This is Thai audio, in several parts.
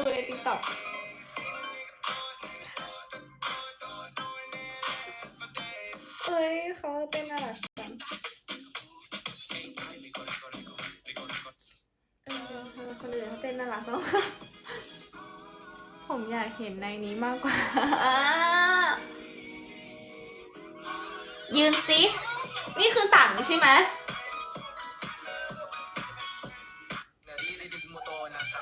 ดูในติ๊กต็อกเอ้ยเขาเต้นน่ารักจังเออทำไมคนอื่นเขาเต้นน่ารักจังผมอยากเห็นในนี้มากกว่า ยืนสิ นี่คือสั่งใช่ไหม pam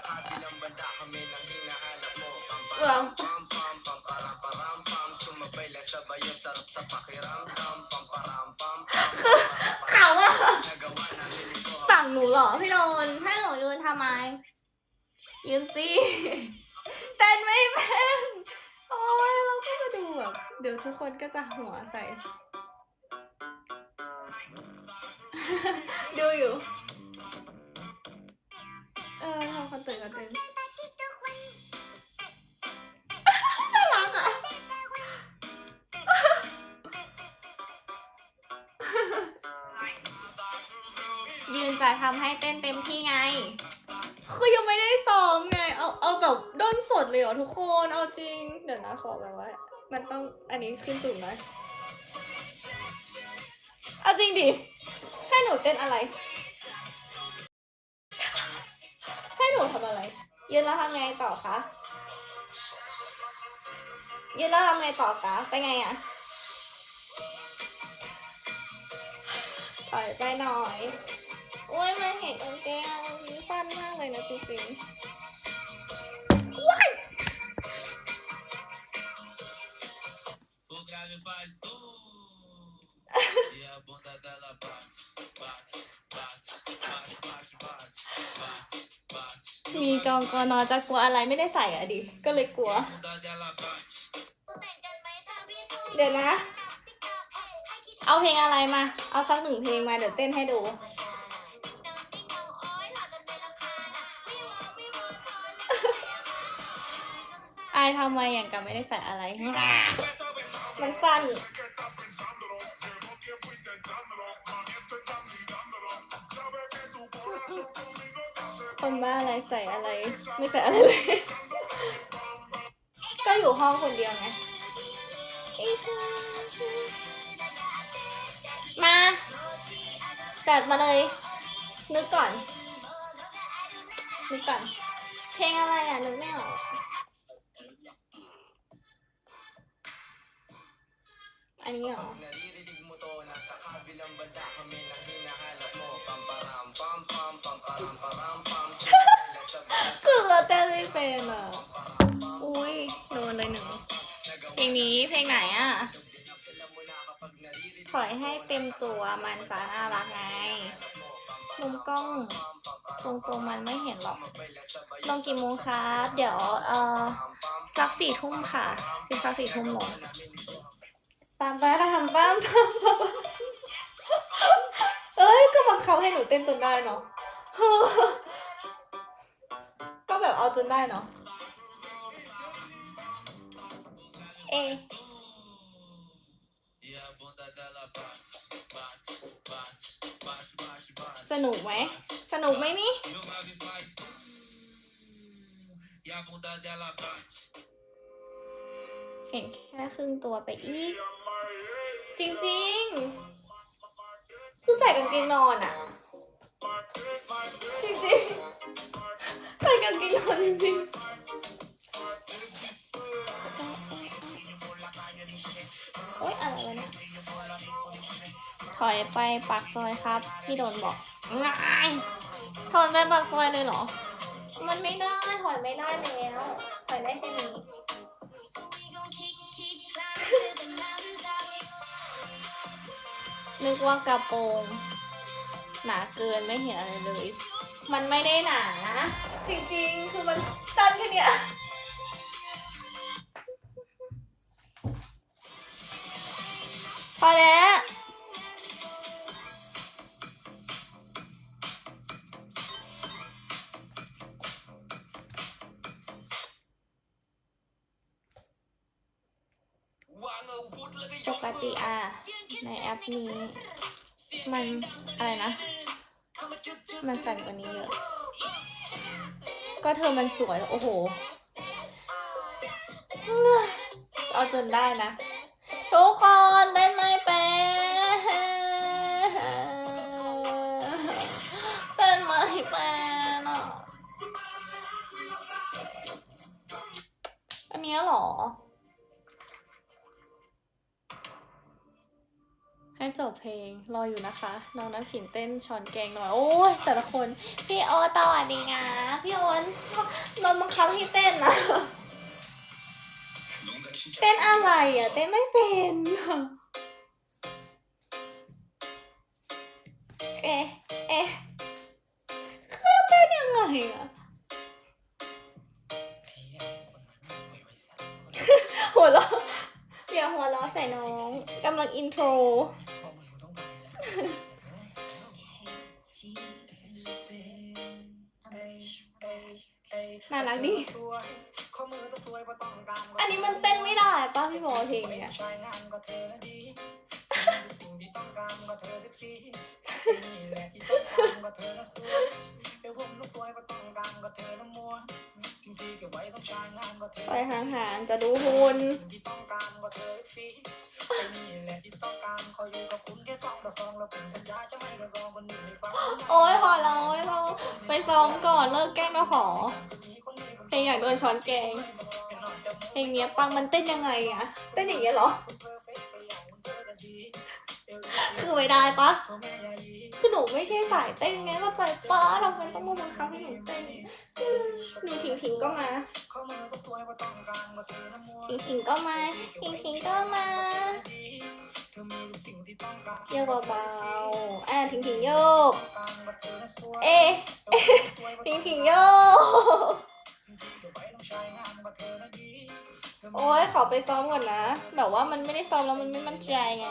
เขาอะ Nagawa namin ito สั่งหนูเหรอพี่นนท์ให้หนูยืนทำไม ยืนสิเต้นไม่เป็นโอ้ยเราก็จะดูแบบเดี๋ยวทุกคนก็จะหัวใส่ ดูอยู่ เสิร์ตกันเต้นน่ารักอะยืนจะทำให้เต้นเต็มที่ไง คือยังไม่ได้ซ้อมไง เอาเอาแบบด้นสดเลยเหรอทุกคน เอาจริง เดี๋ยวนะขอแบบว่า มันต้องอันนี้ขึ้นสูงหน่อยเอาจริงดิ ให้หนูเต้นอะไร ทำอะไร ยืนแล้วทำไงต่อคะ ยืนแล้วทำไงต่อคะไปไงอะถอยไปหน่อย โอ้ยมันเห็นกางเกงอะมันสั้นมากเลยนะจริงๆว้าย มีกองกอนอจะกลัวอะไรไม่ได้ใส่อะดิ ก็เลยกลัว เดี๋ยวนะ เอาเพลงอะไรมา เอาสักหนึ่งเพลงมาเดี๋ยวเต้นให้ดู อายทำไมอย่างกับไม่ได้ใส่อะไร มันสั้น คนบ้าอะไรใส่อะไร ไม่ใส่อะไรเลย ก็อยู่ห้องคนเดียวไง มาจัดมาเลย นึกก่อน นึกก่อน เพลงอะไรอะ นึกไม่ออกอันนี้เหรอ เต้นไม่เป็นอะ อุ้ยโดนเลยหนึ่งเพลงนี้เพลงไหนอะถอยให้เต็มตัวมันจะน่ารักไง มุมกล้อง ตรงตรงๆมันไม่เห็นหรอกลงกี่โมงครับ เดี๋ยว เอ่อ สักสี่ทุ่มค่ะสิสักสี่ทุ่มลงตามไปทำบ้ามทำบ้ามเอ้ย ก็บังคับให้หนูเต้นจนได้เนาะ เอาจนได้เนาะ เอ สนุกไหม สนุกไหมนี่ เห็นแค่ครึ่งตัวไปอีก จริงๆ คือใส่กางเกงนอนอะจริง ๆใส่กกงนอนจริงๆโอ๊ยอะไรวะเนี่ยถอยไปปากซอยครับพี่โดนบอกง่ายถอยไปปากซอยเลยเหรอ มันไม่ได้ถอยไม่ได้แล้วถอยได้แค่นี้นึกว่ากระโปรง หนาเกินไม่เห็นอะไรเลย มันไม่ได้หนา จริงๆ คือมันสั้นแค่เนี้ยพอแล้วปกกติอะ ในแอปนี้ มัน อะไรนะ มันสั่นกว่านี้เยอะ ก็เธอมันสวย โอ้โห เอาจนได้นะ ทุกคนได้ไหมเป็น ให้จบเพลงรออยู่นะคะ น้องน้ำขินเต้นช้อนแกงหน่อยโอ้ยแต่ละคน พี่โอตสวัสดีนะพี่โอนโดนบังคับให้เต้นนะเต้นอะไรอะ เต้นไม่เป็นเอ๊ะเอ๊ะคือเต้นยังไงอะหัวเราะอย่าหัวเราะใส่น้องกำลังอินโทร น่ารักดิอันนี้มันเต้นไม่ได้ป้าพี่โบเพลงเนี่ยใช้งานก็เธอนะดีสิ่งที่ต้องการก็เธอเซ็กซี่นี่แหละที่ต้องการก็เธอนะสวยเดี๋ยวผมต้องสวยก็ต้องการก็เธอนะมัวสิ่งที่เก็บไว้ต้องใช้งานก็เธอไปห่างๆจะดูหุ่นสิ่งที่ต้องการก็เธอเซ็กซี่ไอ้นี่แหละที่ต้องการขออยู่กับคุณแค่สองต่อสองแล้วผมสัญญาจะไม่เลิกรองคนอื่นในฝันโอ้ยพอแล้วโอ้ยเราไปซ้อมก่อนเลิกแกล้งเราหอเพลง อยากโดนช้อนแกงเพลงเนี้ยปังมันเต้นยังไงอะเต้นอย่างเงี้ยเหรอ คือไม่ได้ปะคือหนูไม่ใช่สายเต้นไงเข้าใจปะทำไมต้องมาบังคับให้หนูเต้นมีถิงถิงก็มาถิงถิงก็มาถิงถิงก็มาโยกเบาๆอะถิงถิงโยก เอ๊ถิงถิงโยก โอ้ยขอไปซ้อมก่อนนะ แบบว่ามันไม่ได้ซ้อมแล้วมันไม่มั่นใจไง